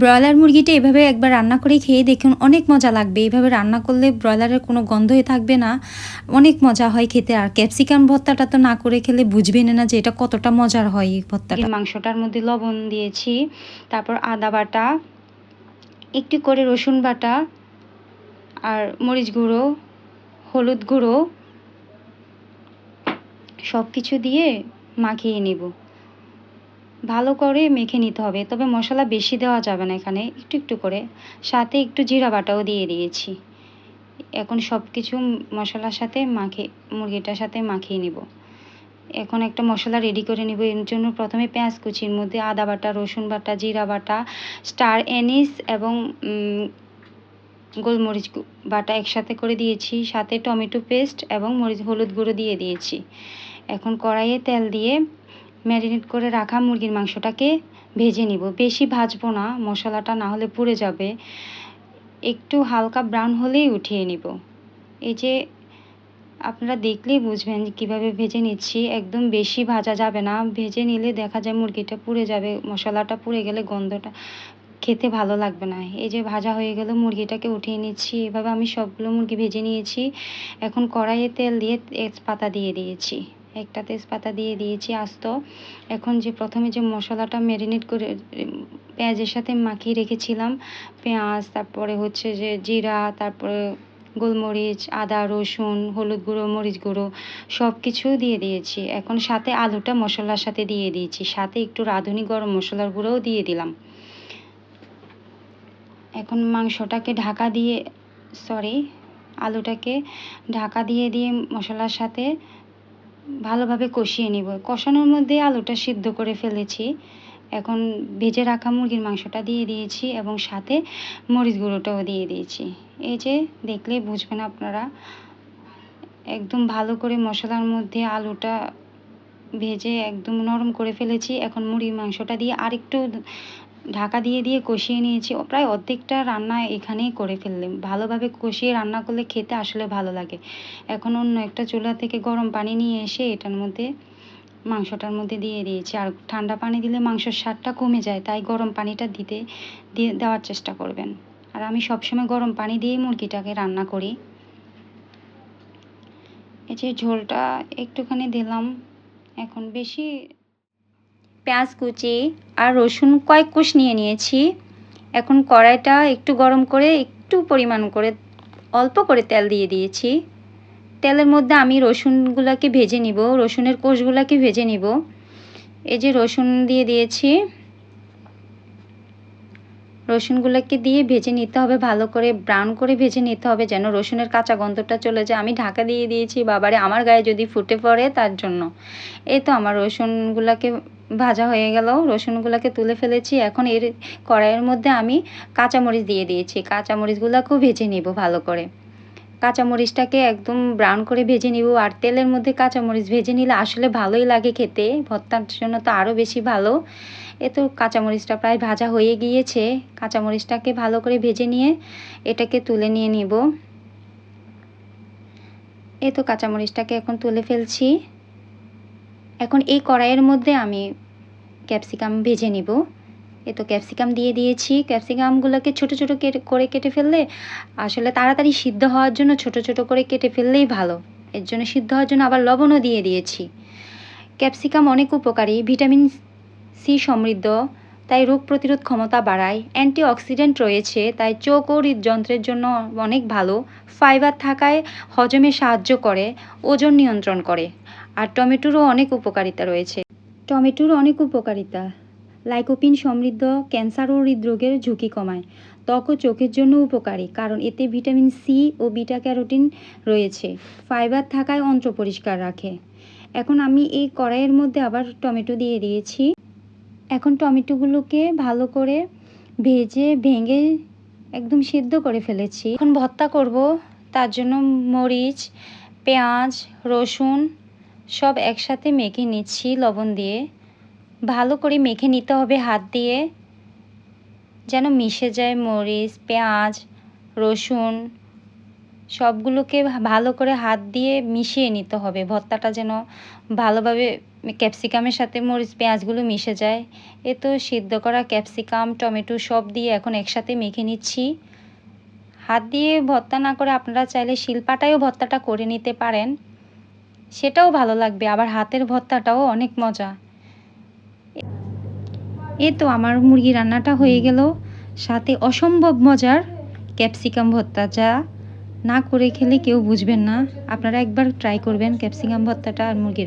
Broiler মুরগিটা এভাবে একবার রান্না করে খেয়ে দেখুন, অনেক মজা লাগবে। এইভাবে রান্না করলে ব্রয়লারের কোনো গন্ধই থাকবে না। অনেক মজা হয় খেতে। আর ক্যাপসিকাম ভর্তাটা তো না করে খেলে বুঝবেন না যে এটা কতটা মজার হয় এই ভর্তাটা। মাংসটার মধ্যে লবণ দিয়েছি, তারপর আদা বাটা, একটু করে রসুন বাটা, আর মরিচ গুঁড়ো, হলুদ গুঁড়ো সব কিছু দিয়ে মাখিয়ে নেব। ভালো করে মেখে নিতে হবে। তবে মশলা বেশি দেওয়া যাবে না এখানে। একটু একটু করে। সাথে একটু জিরা বাটাও দিয়ে দিয়েছি। এখন সব কিছু মশলার সাথে মাখে, মুরগিটার সাথে মাখিয়ে নিব। এখন একটা মশলা রেডি করে নিব। এর জন্য প্রথমে পেঁয়াজ কুচির মধ্যে আদা বাটা, রসুন বাটা, জিরা বাটা, স্টার এনিস এবং গোলমরিচ বাটা একসাথে করে দিয়েছি। সাথে টমেটো পেস্ট এবং মরিচ, হলুদ গুঁড়ো দিয়ে দিয়েছি। এখন কড়াইয়ে তেল দিয়ে ম্যারিনেট করে রাখা মুরগির মাংসটাকে ভেজে নিব। বেশি ভাজবো না, মশলাটা না হলে পুড়ে যাবে। একটু হালকা ব্রাউন হলেই উঠিয়ে নিব। এই যে আপনারা দেখলেই বুঝবেন কীভাবে ভেজে নিচ্ছি। একদম বেশি ভাজা যাবে না। ভেজে নিলে দেখা যায় মুরগিটা পুড়ে যাবে, মশলাটা পুড়ে গেলে গন্ধটা খেতে ভালো লাগবে না। এই যে ভাজা হয়ে গেল মুরগিটাকে উঠিয়ে নিচ্ছি। এভাবে আমি সবগুলো মুরগি ভেজে নিয়েছি। এখন কড়াইয়ে তেল দিয়ে তেজপাতা দিয়ে দিয়েছি। একটা তেজপাতা দিয়ে দিয়েছি আস্ত। এখন যে প্রথমে যে মশলাটা ম্যারিনেট করে, পেঁয়াজের সাথে মাখিয়ে রেখেছিলাম, পেঁয়াজ, তারপরে হচ্ছে যে জিরা, তারপরে গোলমরিচ, আদা, রসুন, হলুদ গুঁড়ো, মরিচ গুঁড়ো সব কিছু দিয়ে দিয়েছি। এখন সাথে আলুটা মশলার সাথে দিয়ে দিয়েছি। সাথে একটু রাঁধুনি গরম মশলার গুঁড়োও দিয়ে দিলাম। এখন মাংসটাকে ঢাকা দিয়ে সরি আলুটাকে ঢাকা দিয়ে দিয়ে মশলার সাথে ভালোভাবে কষিয়ে নিব। কষানোর মধ্যে আলুটা সিদ্ধ করে ফেলেছি। এখন ভেজে রাখা মুরগির মাংসটা দিয়ে দিয়েছি এবং সাথে মরিচ গুঁড়োটাও দিয়ে দিয়েছি। এই যে দেখলেই বুঝবেন আপনারা, একদম ভালো করে মশলার মধ্যে আলুটা ভেজে একদম নরম করে ফেলেছি। এখন মুরগির মাংসটা দিয়ে আরেকটু ঢাকা দিয়ে দিয়ে কষিয়ে নিয়েছি। প্রায় অর্ধেকটা রান্না এখানেই করে ফেললাম। ভালোভাবে কষিয়ে রান্না করলে খেতে আসলে ভালো লাগে। এখন অন্য একটা চুলা থেকে গরম পানি নিয়ে এসে এটার মধ্যে, মাংসটার মধ্যে দিয়ে দিয়েছি। আর ঠান্ডা পানি দিলে মাংসের স্বাদটা কমে যায়, তাই গরম পানিটা দিতে, দিয়ে দেওয়ার চেষ্টা করবেন। আর আমি সবসময় গরম পানি দিয়েই মুরগিটাকে রান্না করি। এই যে ঝোলটা একটুখানি দিলাম। এখন বেশি পেঁয়াজ কুচি আর রসুন কয়েক কুশ নিয়ে নিয়েছি। এখন কড়াইটা একটু গরম করে একটু পরিমাণ করে অল্প করে তেল দিয়ে দিয়েছি। তেলের মধ্যে আমি রসুনগুলোকে ভেজে নিব, রসুনের কোষগুলোকে ভেজে নিব। এই যে রসুন দিয়ে দিয়েছি, রসুনগুলোকে দিয়ে ভেজে নিতে হবে, ভালো করে ব্রাউন করে ভেজে নিতে হবে যেন রসুনের কাঁচা গন্ধটা চলে যায়। আমি ঢাকা দিয়ে দিয়েছি, বাবারে, আমার গায়ে যদি ফুটে পড়ে তার জন্য। এই তো আমার রসুনগুলোকে ভাজা হয়ে গেল, রসুনগুলোকে তুলে ফেলেছি। এখন এর কড়াইয়ের মধ্যে আমি কাঁচামরিচ দিয়ে দিয়েছি। কাঁচামরিচগুলোকেও ভেজে নেব ভালো করে। কাঁচামরিচটাকে একদম ব্রাউন করে ভেজে নিব। আর তেলের মধ্যে কাঁচামরিচ ভেজে নিলে আসলে ভালোই লাগে খেতে। ভর্তার জন্য তো আরও বেশি ভালো। এ তো কাঁচামরিচটা প্রায় ভাজা হয়ে গিয়েছে। কাঁচামরিচটাকে ভালো করে ভেজে নিয়ে এটাকে তুলে নিয়ে নিব। এ তো কাঁচামরিচটাকে এখন তুলে ফেলছি। এখন এই কড়াইয়ের মধ্যে আমি ক্যাপসিকাম ভেজে নিব। এ তো ক্যাপসিকাম দিয়ে দিয়েছি। ক্যাপসিকামগুলোকে ছোট ছোট করে কেটে ফেললে আসলে তাড়াতাড়ি সিদ্ধ হওয়ার জন্য ছোট ছোট করে কেটে ফেললেই ভালো। এর জন্য সিদ্ধ হওয়ার জন্য আবার লবণও দিয়ে দিয়েছি। ক্যাপসিকাম অনেক উপকারী। ভিটামিন সি সমৃদ্ধ, তাই রোগ প্রতিরোধ ক্ষমতা বাড়ায়। অ্যান্টিঅক্সিডেন্ট রয়েছে, তাই চোখ ও হৃদযন্ত্রের জন্য অনেক ভালো। ফাইবার থাকায় হজমে সাহায্য করে, ওজন নিয়ন্ত্রণ করে। আর টমেটোরও অনেক উপকারিতা রয়েছে। টমেটোর অনেক উপকারিতা। লাইকোপিন সমৃদ্ধ, ক্যান্সার ও হৃদরোগের ঝুঁকি কমায়। ত্বক ও চোখের জন্য উপকারী, কারণ এতে ভিটামিন সি ও বিটা ক্যারোটিন রয়েছে। ফাইবার থাকায় অন্ত্র পরিষ্কার রাখে। এখন আমি এই কড়াইয়ের মধ্যে আবার টমেটো দিয়ে দিয়েছি। এখন টমেটোগুলোকে ভালো করে ভেজে, ভেঙে একদম সিদ্ধ করে ফেলেছি। এখন ভর্তা করব, তার জন্য মরিচ, পেঁয়াজ, রসুন সব একসাথে মেখে নিচ্ছি লবণ দিয়ে। ভালো করে মেখে নিতে হবে হাত দিয়ে। যেন মিশে যায় মরিচ, পেঁয়াজ, রসুন, সবগুলোকে ভালো করে হাত দিয়ে মিশিয়ে নিতে হবে। ভর্তাটা যেন ভালোভাবে ক্যাপসিকামের সাথে মরিচ, পেঁয়াজগুলো মিশে যায়। এ তো সিদ্ধ করা ক্যাপসিকাম, টমেটো সব দিয়ে এখন একসাথে মেখে নিচ্ছি। হাত দিয়ে ভর্তা না করে আপনারা চাইলে শিলপাটায়ও ভর্তাটা করে নিতে পারেন। সেটাও ভালো লাগবে, আবার হাতের ভর্তাটাও অনেক মজা। এই তো আমার মুরগি রান্নাটা হয়ে গেল। সাথে অসম্ভব মজার ক্যাপসিকাম ভর্তা, যা না করে খেলে কেউ বুঝবেন না। আপনারা একবার ট্রাই করবেন ক্যাপসিকাম ভর্তাটা আর মুরগি